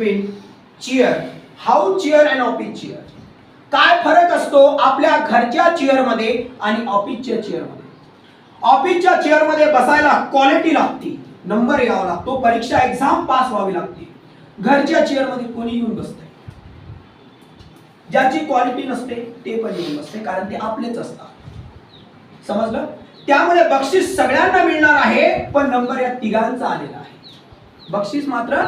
Between cheer how cheer and office cheer काय फरक असतो आपल्या घरच्या चेअरमध्ये आणि ऑफिसच्या चेअरमध्ये? ऑफिसच्या चेअरमध्ये बसायला क्वालिटी लागते. नंबर यावा लागतो. परीक्षा एक्झाम पास व्हावी लागते. घरच्या चेअरमध्ये कोणी येऊन बसते ज्याची क्वालिटी नसते ते पण येऊन बसते कारण ते आपलेच असतात. समजलं? त्यामुळे बक्षीस सगळ्यांना मिळणार आहे पण नंबर या तिघांचा आलेला आहे. बक्षीस मात्र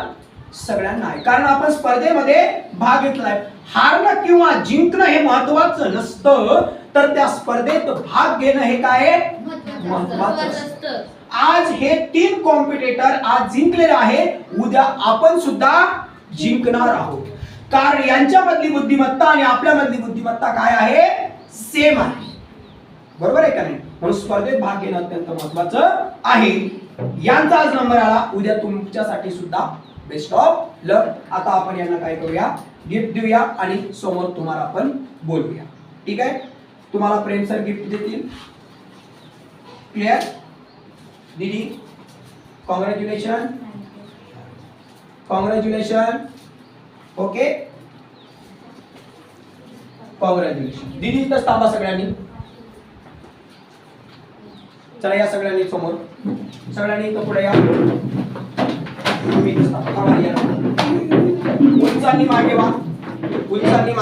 सगळ्यांना आहे. कारण आपण स्पर्धेमध्ये भाग घेतलाय. हारणं किंवा जिंकणं हे महत्वाचं नसतं. तर त्या स्पर्धेत भाग घेणं हे काय? महत्वाचं. आज हे तीन कॉम्पिटेटर आज जिंकलेले आहे उद्या आपण सुद्धा जिंकणार आहोत. कारण यांच्यामधली बुद्धिमत्ता आणि आपल्यामधली बुद्धिमत्ता काय आहे? सेम आहे. बरोबर आहे का नाही? म्हणून स्पर्धेत भाग घेणं अत्यंत महत्वाचं आहे. यांचा आज नंबर आला. उद्या तुमच्यासाठी सुद्धा बेस्ट ऑफ लक आता आपण यांना काय करूया? गिफ्ट देऊया आणि समोर तुम्हाला आपण बोलूया. ठीक आहे? तुम्हाला प्रेम सर गिफ्ट देतील. क्लिअर दिदी कॉंग्रॅच्युलेशन कॉंग्रॅच्युलेशन ओके कॉंग्रॅच्युलेशन दिदी इथंच थांबा सगळ्यांनी. चला या सगळ्यांनी समोर. सगळ्यांनी इथं पुढे या. उंचांनी मागे वा. उंचांनी मागे.